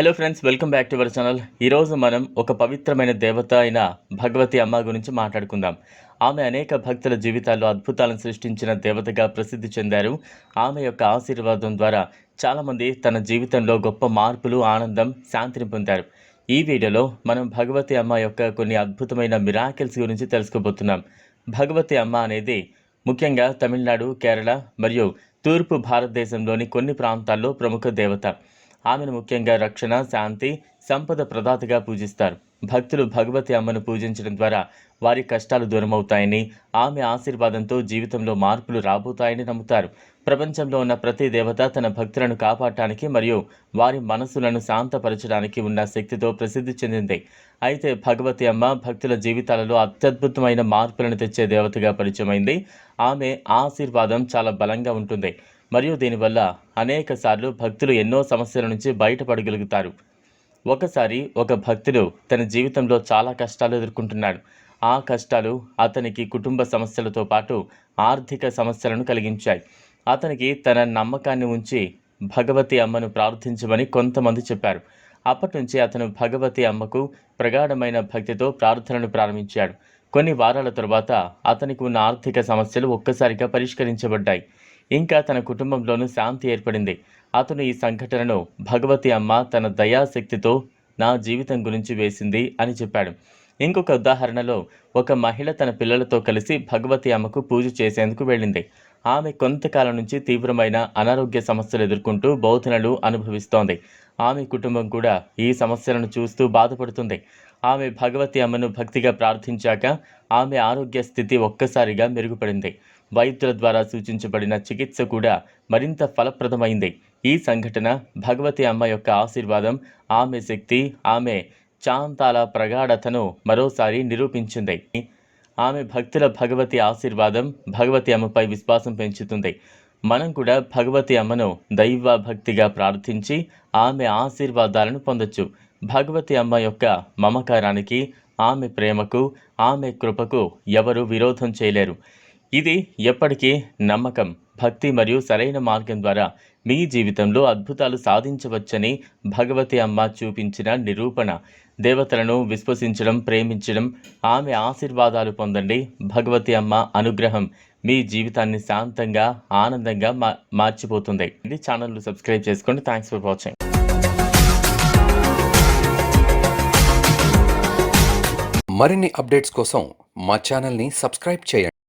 Hello friends welcome back to our channel ఈరోజు మనం ఒక పవిత్రమైన దేవత అయిన భగవతి అమ్మ గురించి మాట్లాడుకుందాం. ఆమె అనేక భక్తుల జీవితాల్లో అద్భుతాలను సృష్టించిన దేవతగా ప్రసిద్ధి చెందారు. ఆమె యొక్క ఆశీర్వాదం ద్వారా చాలామంది తన జీవితంలో గొప్ప మార్పులు ఆనందం శాంతిని పొందారు. ఈ వీడియోలో మనం భగవతి అమ్మ యొక్క కొన్ని అద్భుతమైన మిరాకిల్స్ గురించి తెలుసుకోబోతున్నాం. భగవతి అమ్మ అనేది ముఖ్యంగా తమిళనాడు కేరళ మరియు తూర్పు భారతదేశంలోని కొన్ని ప్రాంతాల్లో ప్రముఖ దేవత. ఆమెను ముఖ్యంగా రక్షణ శాంతి సంపద ప్రదాతగా పూజిస్తారు. భక్తులు భగవతి అమ్మను పూజించడం ద్వారా వారి కష్టాలు దూరమవుతాయని ఆమె ఆశీర్వాదంతో జీవితంలో మార్పులు రాబోతాయని నమ్ముతారు. ప్రపంచంలో ఉన్న ప్రతి దేవత తన భక్తులను కాపాడటానికి మరియు వారి మనసులను శాంతపరచడానికి ఉన్న శక్తితో ప్రసిద్ధి చెందింది. అయితే భగవతి అమ్మ భక్తుల జీవితాలలో అత్యద్భుతమైన మార్పులను తెచ్చే దేవతగా పరిచయమైంది. ఆమె ఆశీర్వాదం చాలా బలంగా ఉంటుంది. మరియు దీనివల్ల అనేక సార్లు భక్తులు ఎన్నో సమస్యల నుంచి బయటపడగలుగుతారు. ఒకసారి ఒక భక్తుడు తన జీవితంలో చాలా కష్టాలు ఎదుర్కొంటున్నాడు. ఆ కష్టాలు అతనికి కుటుంబ సమస్యలతో పాటు ఆర్థిక సమస్యలను కలిగించాయి. అతనికి తన నమ్మకాన్ని ఉంచి భగవతి అమ్మను ప్రార్థించమని కొంతమంది చెప్పారు. అప్పటి నుంచి అతను భగవతి అమ్మకు ప్రగాఢమైన భక్తితో ప్రార్థనను ప్రారంభించాడు. కొన్ని వారాల తరువాత అతనికి ఉన్న ఆర్థిక సమస్యలు ఒక్కసారిగా పరిష్కరించబడ్డాయి. ఇంకా తన కుటుంబంలోనూ శాంతి ఏర్పడింది. అతను ఈ సంఘటనను భగవతి అమ్మ తన దయాశక్తితో నా జీవితం గురించి వేసింది అని చెప్పాడు. ఇంకొక ఉదాహరణలో ఒక మహిళ తన పిల్లలతో కలిసి భగవతి అమ్మకు పూజ చేసేందుకు వెళ్ళింది. ఆమె కొంతకాలం నుంచి తీవ్రమైన అనారోగ్య సమస్యలు ఎదుర్కొంటూ బోధనలు అనుభవిస్తోంది. ఆమె కుటుంబం కూడా ఈ సమస్యలను చూస్తూ బాధపడుతుంది. ఆమె భగవతి అమ్మను భక్తిగా ప్రార్థించాక ఆమె ఆరోగ్య స్థితి ఒక్కసారిగా మెరుగుపడింది. వైద్యుల ద్వారా సూచించబడిన చికిత్స కూడా మరింత ఫలప్రదమైంది. ఈ సంఘటన భగవతి అమ్మ యొక్క ఆశీర్వాదం ఆమె శక్తి ఆమె చాంతాల ప్రగాఢతను మరోసారి నిరూపించింది. ఆమె భక్తుల భగవతి ఆశీర్వాదం భగవతి అమ్మపై విశ్వాసం పెంచుతుంది. మనం కూడా భగవతి అమ్మను దైవ భక్తిగా ప్రార్థించి ఆమె ఆశీర్వాదాలను పొందొచ్చు. భగవతి అమ్మ యొక్క మమకారానికి ఆమె ప్రేమకు ఆమె కృపకు ఎవరు విరోధం చేయలేరు. ఇది ఎప్పటికీ నమ్మకం. భక్తి మరియు సరైన మార్గం ద్వారా మీ జీవితంలో అద్భుతాలు సాధించవచ్చని భగవతి అమ్మ చూపించిన నిరూపణ. దేవతలను విశ్వసించడం ప్రేమించడం ఆమె ఆశీర్వాదాలు పొందండి భగవతి అమ్మ అనుగ్రహం. మీ జీవితాన్ని శాంతంగా ఆనందంగా మా మార్చిపోతుంది. ఇది ఛానల్ను సబ్స్క్రైబ్ చేసుకోండి. థ్యాంక్స్ ఫర్ వాచింగ్ మరిన్ని అప్డేట్స్ కోసం మా ఛానల్ని సబ్స్క్రైబ్ చేయండి.